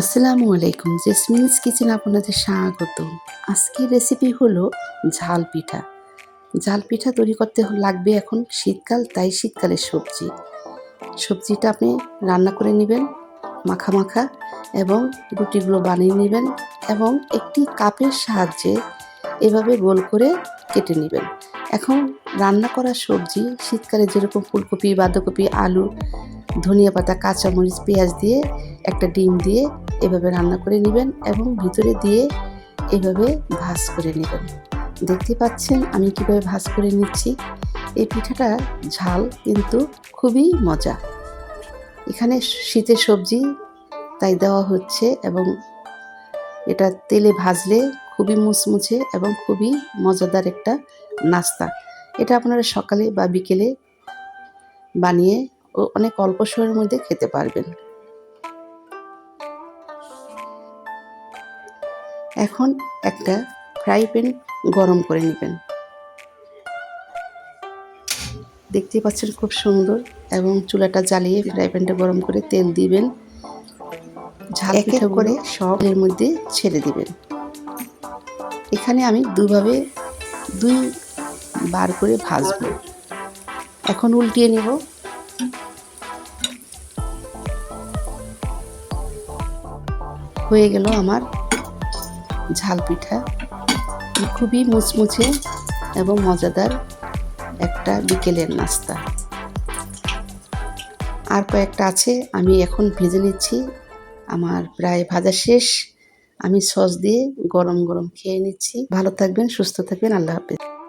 আসসালামু আলাইকুম, জেসমিনস কিচেন আপনাদের স্বাগত। আজকের রেসিপি হলো ঝাল পিঠা। ঝাল পিঠা তৈরি করতে লাগবে এখন শীতকাল, তাই শীতকালের সবজি। সবজিটা আপনি রান্না করে নেবেন, মাখা মাখা, এবং রুটিগুলো বানিয়ে নেবেন, এবং একটি কাপের সাহায্যে এভাবে গোল করে কেটে নেবেন। এখন রান্না করা সবজি, শীতকালে যেরকম ফুলকপি, বাঁধাকপি, আলু, ধনিয়া পাতা, কাঁচামরিচ, পেঁয়াজ দিয়ে, একটা ডিম দিয়ে এভাবে রান্না করে নেবেন এবং ভিতরে দিয়ে এভাবে ভাজ করে নেবেন। দেখতে পাচ্ছেন আমি কীভাবে ভাজ করে নিচ্ছি। এই পিঠাটা ঝাল কিন্তু খুবই মজা। এখানে শীতের সবজি তাই দেওয়া হচ্ছে এবং এটা তেলে ভাজলে খুবই মুচমুচে এবং খুবই মজাদার একটা নাস্তা। এটা আপনারা সকালে বা বিকেলে বানিয়ে অনেক অল্প সময়ের মধ্যে খেতে পারবেন। এখন একটা ফ্রাই প্যান গরম করে নেবেন। দেখতে পাচ্ছেন খুব সুন্দর এবং চুলাটা জ্বালিয়ে ফ্রাই প্যানটা গরম করে তেল দিবেন। ঝাল এক করে সব এর মধ্যে ছেড়ে দিবেন। এখানে আমি দুভাবে দুই বার করে ভাজবো। এখন উল্টিয়ে নেব। হয়ে গেল আমার ঝাল পিঠা। খুবই মুচমুচে এবং মজাদার একটা বিকেলের নাস্তা। আর কয়েকটা আছে, আমি এখন ভেজে নিচ্ছি। আমার প্রায় ভাজা শেষ। আমি সস দিয়ে গরম গরম খেয়ে নিচ্ছি। ভালো থাকবেন, সুস্থ থাকবেন, আল্লাহ হাফেজ।